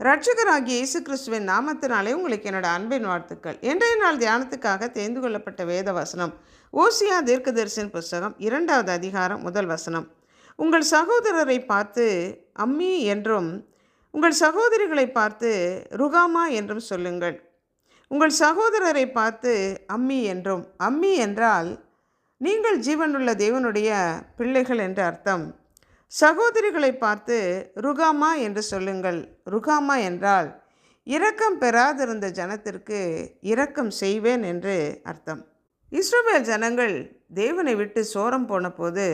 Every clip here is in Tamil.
ரட்சகராகிய இயேசு கிறிஸ்துவின் நாமத்தினாலே உங்களுக்கு என்னோட அன்பின் வாழ்த்துக்கள். இன்றைய நாள் தியானத்துக்காக தேர்ந்து கொள்ளப்பட்ட வேத வசனம் ஓசியா தீர்க்கதரிசன புஸ்தகம் இரண்டாவது அதிகாரம் முதல் வசனம். உங்கள் சகோதரரை பார்த்து அம்மி என்றும் உங்கள் சகோதரிகளை பார்த்து ருகாமா என்றும் சொல்லுங்கள். உங்கள் சகோதரரை பார்த்து அம்மி என்றும். அம்மி என்றால் நீங்கள் ஜீவனுள்ள தேவனுடைய பிள்ளைகள் என்று அர்த்தம். சகோதரிகளை பார்த்து ருகாமா என்று சொல்லுங்கள். ருகாமா என்றால் இரக்கம் பெறாதிருந்த ஜனத்திற்கு இரக்கம் செய்வேன் என்று அர்த்தம். இஸ்ரோவேல் ஜனங்கள் தேவனை விட்டு சோரம் போன போது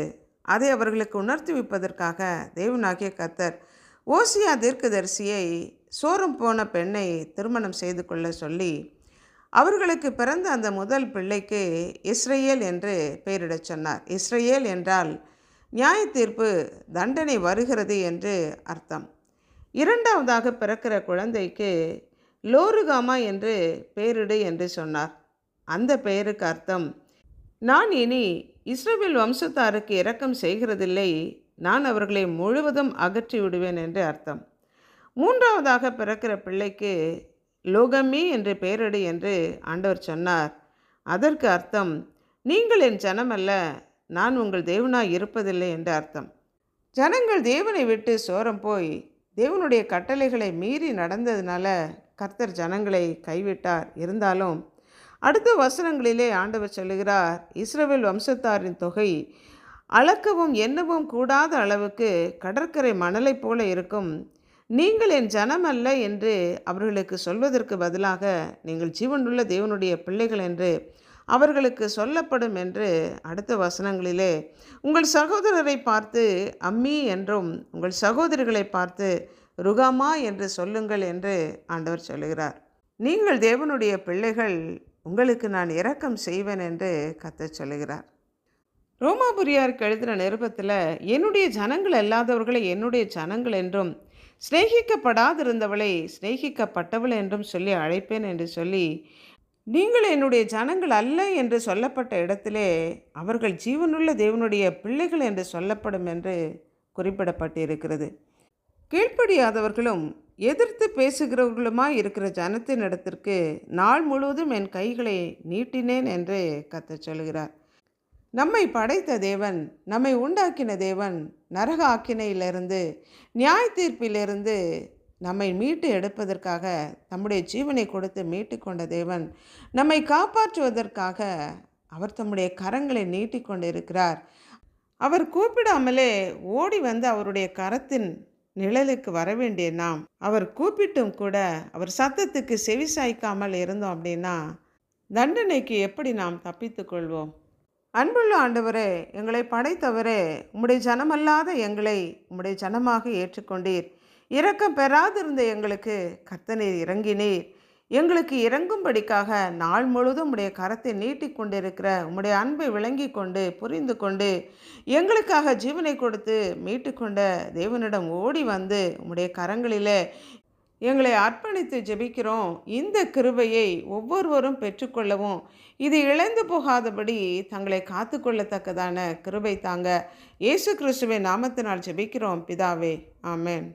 அதை அவர்களுக்கு உணர்த்துவிப்பதற்காக தேவனாகிய கத்தர் ஓசியா தீர்க்கதரிசியை சோரம் போன பெண்ணை திருமணம் செய்து கொள்ள சொல்லி அவர்களுக்கு பிறந்த அந்த முதல் பிள்ளைக்கு இஸ்ரேல் என்று பெயரிடச் சொன்னார். இஸ்ரேல் என்றால் நியாய தீர்ப்பு தண்டனை வருகிறது என்று அர்த்தம். இரண்டாவதாக பிறக்கிற குழந்தைக்கு லோருகாமா என்று பெயரிடு என்று சொன்னார். அந்த பெயருக்கு அர்த்தம் நான் இனி இஸ்ரவேல் வம்சத்தாருக்கு இரக்கம் செய்கிறதில்லை. நான் அவர்களை முழுவதும் அகற்றி விடுவேன் என்று அர்த்தம். மூன்றாவதாக பிறக்கிற பிள்ளைக்கு லோகமி என்று பெயரிடு என்று ஆண்டவர் சொன்னார். அதற்கு அர்த்தம் நீங்கள் என் ஜனமல்ல. நான் உங்கள் தேவனாய் இருப்பதில்லை என்று அர்த்தம். ஜனங்கள் தேவனை விட்டு சோரம் போய் தேவனுடைய கட்டளைகளை மீறி நடந்ததுனால கர்த்தர் ஜனங்களை கைவிட்டார். இருந்தாலும் அடுத்த வசனங்களிலே ஆண்டவர் சொல்லுகிறார் இஸ்ரவேல் வம்சத்தாரின் தொகை அளக்கவும் எண்ணவும் கூடாத அளவுக்கு கடற்கரை மணலைப் போல இருக்கும். நீங்கள் என் ஜனம் அல்ல என்று அவர்களுக்கு சொல்வதற்கு பதிலாக நீங்கள் ஜீவனுள்ள தேவனுடைய பிள்ளைகள் என்று அவர்களுக்கு சொல்லப்படும் என்று அடுத்த வசனங்களிலே உங்கள் சகோதரரை பார்த்து அம்மி என்றும் உங்கள் சகோதரிகளை பார்த்து ருகாமா என்று சொல்லுங்கள் என்று ஆண்டவர் சொல்லுகிறார். நீங்கள் தேவனுடைய பிள்ளைகள் உங்களுக்கு நான் இரக்கம் செய்வேன் என்று கத்த சொல்லுகிறார். ரோமாபுரியாருக்கு எழுதின நிருபத்தில் என்னுடைய ஜனங்கள் அல்லாதவர்களை என்னுடைய ஜனங்கள் என்றும் சிநேகிக்கப்படாதிருந்தவளை சிநேகிக்கப்பட்டவள் என்றும் சொல்லி அழைப்பேன் என்று சொல்லி நீங்கள் என்னுடைய ஜனங்கள் அல்ல என்று சொல்லப்பட்ட இடத்திலே அவர்கள் ஜீவனுள்ள தேவனுடைய பிள்ளைகள் என்று சொல்லப்படும் என்று குறிப்பிடப்பட்டிருக்கிறது. கீழ்ப்படியாதவர்களும் எதிர்த்து பேசுகிறவர்களுமாய் இருக்கிற ஜனத்தின் இடத்திற்கு நாள் முழுவதும் என் கைகளை நீட்டினேன் என்று கத்த சொல்கிறார். நம்மை படைத்த தேவன் நம்மை உண்டாக்கின தேவன் நரக ஆக்கினையிலிருந்து நியாய தீர்ப்பிலிருந்து நம்மை மீட்டு எடுப்பதற்காக தம்முடைய ஜீவனை கொடுத்து மீட்டு கொண்ட தேவன் நம்மை காப்பாற்றுவதற்காக அவர் தம்முடைய கரங்களை நீட்டிக்கொண்டு இருக்கிறார் அவர் கூப்பிடாமலே ஓடி வந்து அவருடைய கரத்தின் நிழலுக்கு வர வேண்டிய நாம். அவர் கூப்பிட்டும் கூட அவர் சத்தத்துக்கு செவி சாய்க்காமல் இருந்தோம் அப்படின்னா தண்டனைக்கு எப்படி நாம் தப்பித்து கொள்வோம்? அன்புள்ள ஆண்டவரே எங்களை படைத்தவரே உம்முடைய ஜனமல்லாத எங்களை உம்முடைய ஜனமாக ஏற்றுக்கொண்டீர். இரக்கம் பெறாதிருந்த எங்களுக்கு கர்த்தனை இறங்கினீர். எங்களுக்கு இறங்கும்படிக்காக நாள் முழுதும் உடைய கரத்தை நீட்டிக்கொண்டிருக்கிற உம்முடைய அன்பை விளங்கி கொண்டு புரிந்து கொண்டு எங்களுக்காக ஜீவனை கொடுத்து மீட்டுக்கொண்ட தேவனிடம் ஓடி வந்து உம்முடைய கரங்களில் எங்களை அர்ப்பணித்து ஜெபிக்கிறோம். இந்த கிருபையை ஒவ்வொருவரும் பெற்றுக்கொள்ளவும் இது இழந்து போகாதபடி தங்களை காத்துக்கொள்ளத்தக்கதான கிருபை தாங்க. இயேசு கிறிஸ்துவை நாமத்தினால் ஜெபிக்கிறோம். பிதாவே ஆமேன்.